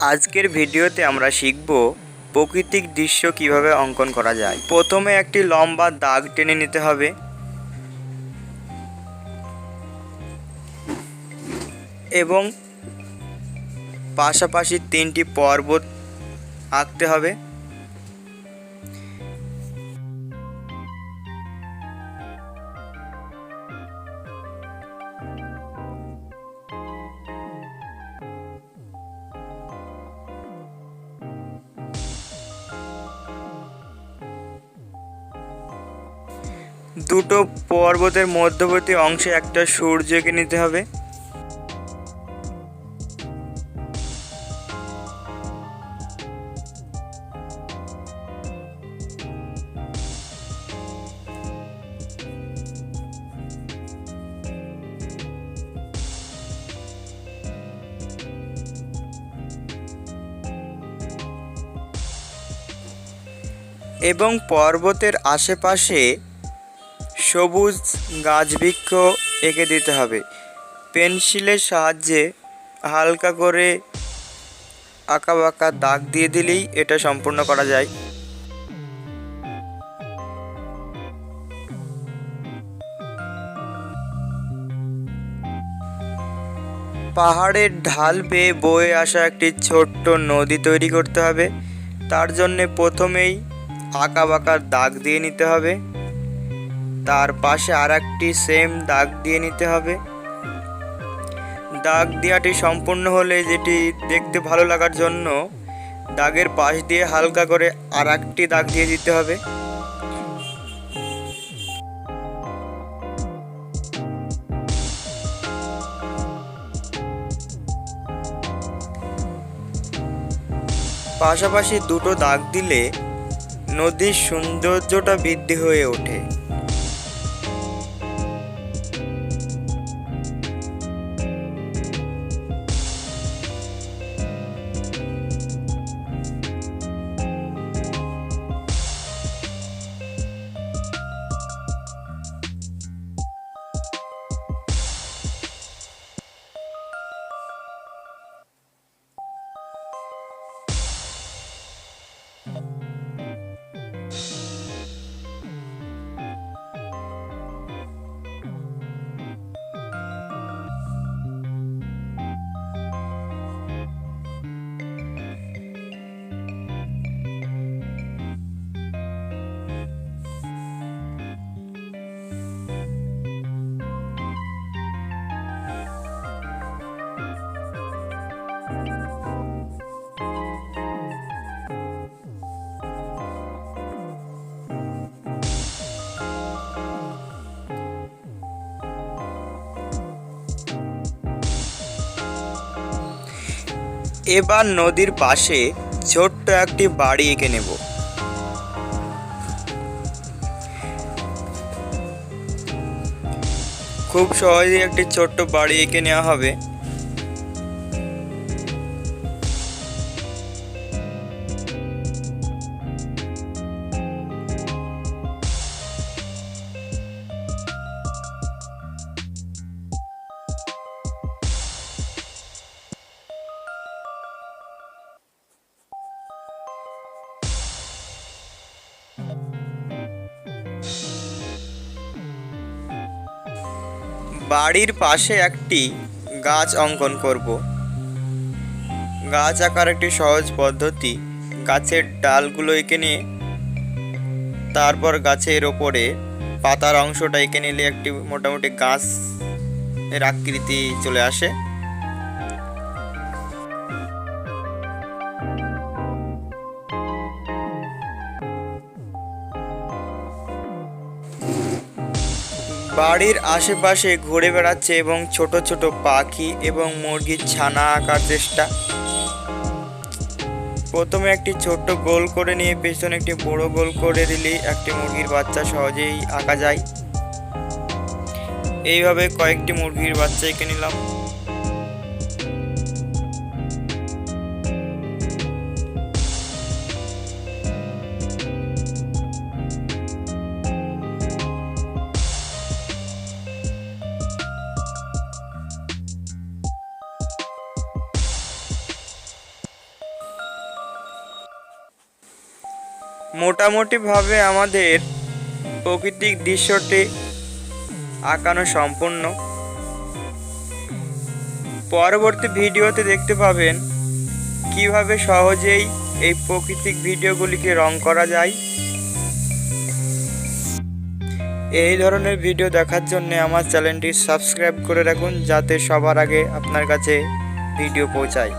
আজকের ভিডিওতে আমরা শিখব প্রাকৃতিক দৃশ্য কীভাবে অঙ্কন করা যায়। প্রথমে একটি লম্বা দাগ টেনে নিতে হবে। এবং পাশাপাশি তিনটি পর্বত আঁকতে হবে। দুটো পর্বতের মধ্যবর্তী অংশে একটা সূর্যকে নিতে হবে। এবং পর্বতের আশেপাশে সবুজ গাছবৃক্ষ এঁকে দিতে হবে। পেন্সিলের সাহায্যে হালকা করে আঁকা বাঁকা দাগ দিয়ে দিলেই এটা সম্পূর্ণ করা যায়। পাহাড়ের ঢাল বেয়ে বয়ে আসা একটি ছোট্ট নদী তৈরি করতে হবে। তার জন্যে প্রথমেই আঁকা বাঁকা দাগ দিয়ে নিতে হবে। তার পাশে আর একটি সেম দাগ দিয়ে নিতে হবে। দাগ দেওয়াটি সম্পূর্ণ হলে যেটি দেখতে ভালো লাগার জন্য দাগের পাশ দিয়ে হালকা করে আর একটি দাগ দিয়ে দিতে হবে। পাশাপাশি দুটো দাগ দিলে নদীর সৌন্দর্যটা বৃদ্ধি হয়ে ওঠে। এবার নদীর পাশে ছোট্ট একটি বাড়ি এঁকে নেব। খুব সহজেই একটি ছোট্ট বাড়ি এঁকে নেওয়া হবে। বাড়ির পাশে একটি গাছ অঙ্কন করব। গাছ আঁকার একটি সহজ পদ্ধতি, গাছের ডালগুলো এঁকে নিয়ে, তারপর গাছের ওপরে পাতার অংশটা এঁকে নিলে একটি মোটামুটি গাছ এর আকৃতি চলে আসে। বাড়ির আশেপাশে ঘুরে বেড়াচ্ছে এবং ছোট ছোট পাখি এবং মুরগির ছানা আঁকার চেষ্টা। প্রথমে একটি ছোট্ট গোল করে নিয়ে পেছনে একটি বড় গোল করে দিলে একটি মুরগির বাচ্চা সহজেই আঁকা যায়। এইভাবে কয়েকটি মুরগির বাচ্চা এঁকে নিলাম। মোটামুটিভাবে আমাদের প্রাকৃতিক দৃশ্যটি আঁকানো সম্পূর্ণ। পরবর্তী ভিডিওতে দেখতে পাবেন কীভাবে সহজেই এই প্রাকৃতিক ভিডিওগুলিকে রং করা যায়। এই ধরনের ভিডিও দেখার জন্য আমার চ্যানেলটি সাবস্ক্রাইব করে রাখুন, যাতে সবার আগে আপনার কাছে ভিডিও পৌঁছায়।